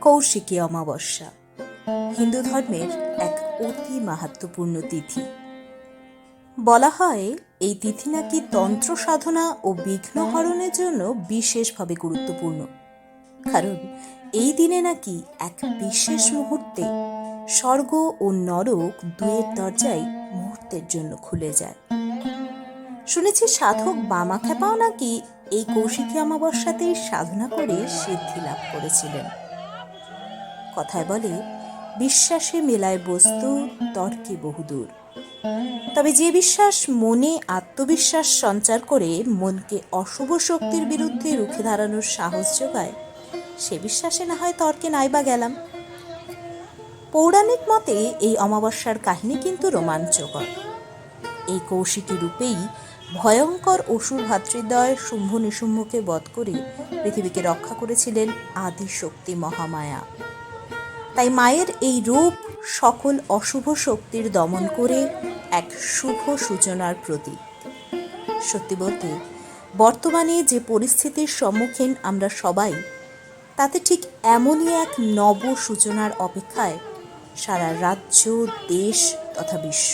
কৌশিকী অমাবস্যা। হিন্দু ধর্মের এক অতি মাহাত্মপূর্ণ তিথি। বলা হয়, এই তিথি নাকি তন্ত্র সাধনা ও বিঘ্ন হরণের জন্য বিশেষভাবে গুরুত্বপূর্ণ। কারণ, এই দিনে নাকি এক বিশেষ মুহূর্তে স্বর্গ ও নরক দুয়ের দরজাই মুহূর্তের জন্য খুলে যায়। শুনেছি সাধক বামাখ্যাপাও নাকি এই কৌশিকী অমাবস্যাতেই সাধনা করে সিদ্ধি লাভ করেছিলেন। কথায় বলে, বিশ্বাসে মেলায় বস্তু, তর্কে বহুদূর। তবে যে বিশ্বাস মনে আত্মবিশ্বাস সঞ্চার করে মনকে অশুভ শক্তির বিরুদ্ধে রুখে দাঁড়ানোর সাহস যোগায়, সে বিশ্বাসে না হয় তর্কে নাইবা গেলাম। পৌরাণিক মতে এই অমাবস্যার কাহিনী কিন্তু রোমাঞ্চকর। এই কৌশিকী রূপেই ভয়ঙ্কর অসুর ভাতৃদ্বয় শুম্ভ নিশুম্ভকে বধ করে পৃথিবীকে রক্ষা করেছিলেন আদি শক্তি মহামায়া। তাই মায়ের এই রূপ সকল অশুভ শক্তির দমন করে এক শুভ সূচনার প্রতীক। সত্যি বলতে, বর্তমানে যে পরিস্থিতির সম্মুখীন আমরা সবাই, তাতে ঠিক এমনই এক নব সূচনার অপেক্ষায় সারা রাজ্য, দেশ তথা বিশ্ব।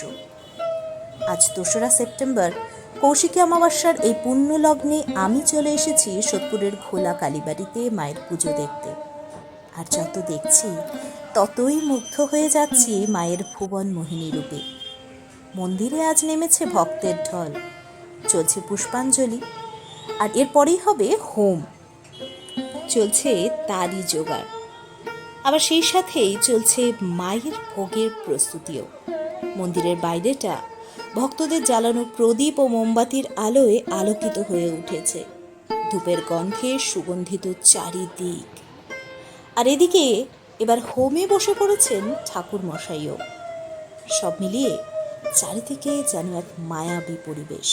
আজ দোসরা সেপ্টেম্বর, কৌশিকী অমাবস্যার এই পুণ্য লগ্নে আমি চলে এসেছি সোদপুরের খোলা কালীবাড়িতে মায়ের পুজো দেখতে। আর যত দেখছি, ততই মুগ্ধ হয়ে যাচ্ছি মায়ের ভুবন মোহিনী রূপে। মন্দিরে আজ নেমেছে ভক্তের ঢল, চলছে পুষ্পাঞ্জলি, আর এরপরেই হবে হোম। চলছে তারই জোগাড়। আবার সেই সাথেই চলছে মায়ের ভোগের প্রস্তুতিও। মন্দিরের বাইরেটা ভক্তদের জ্বালানো প্রদীপ ও মোমবাতির আলোয় আলোকিত হয়ে উঠেছে। ধূপের গন্ধে সুগন্ধিত চারিদিক। আর এদিকে এবার হোমে বসে পড়েছেন ঠাকুর মশাইও সব মিলিয়ে চারিদিকে যেন এক মায়াবী পরিবেশ।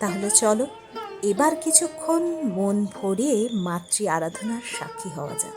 তাহলে চলো, এবার কিছুক্ষণ মন ভরে মাতৃ আরাধনার সাক্ষী হওয়া যাক।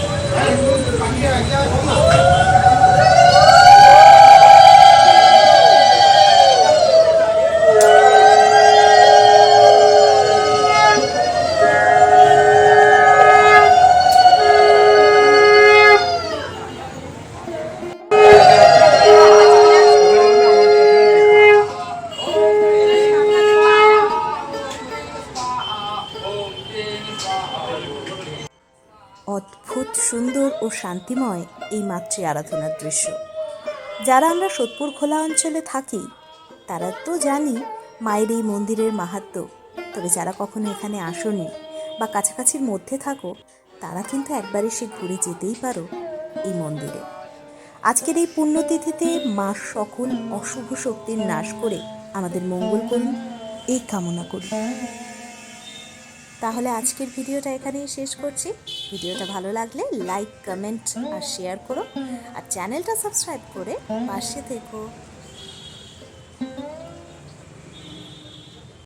অদ্ভুত, সুন্দর ও শান্তিময় এই মাতৃ আরাধনার দৃশ্য। যারা আমরা সোদপুর খোলা অঞ্চলে থাকি, তারা তো জানি মায়ের এই মন্দিরের মাহাত্ম। তবে যারা কখনো এখানে আসনি বা কাছাকাছির মধ্যে থাকো, তারা কিন্তু একবার এসে ঘুরে যেতেই পারো এই মন্দিরে। আজকের এই পুণ্যতিথিতে মা সকল অশুভ শক্তির নাশ করে আমাদের মঙ্গল করুন, এই কামনা করি। তাহলে আজকের ভিডিওটা এখানেই শেষ করছি। ভিডিওটা ভালো লাগলে লাইক কমেন্ট আর শেয়ার করো। আর চ্যানেলটা সাবস্ক্রাইব করে পাশে থেকো।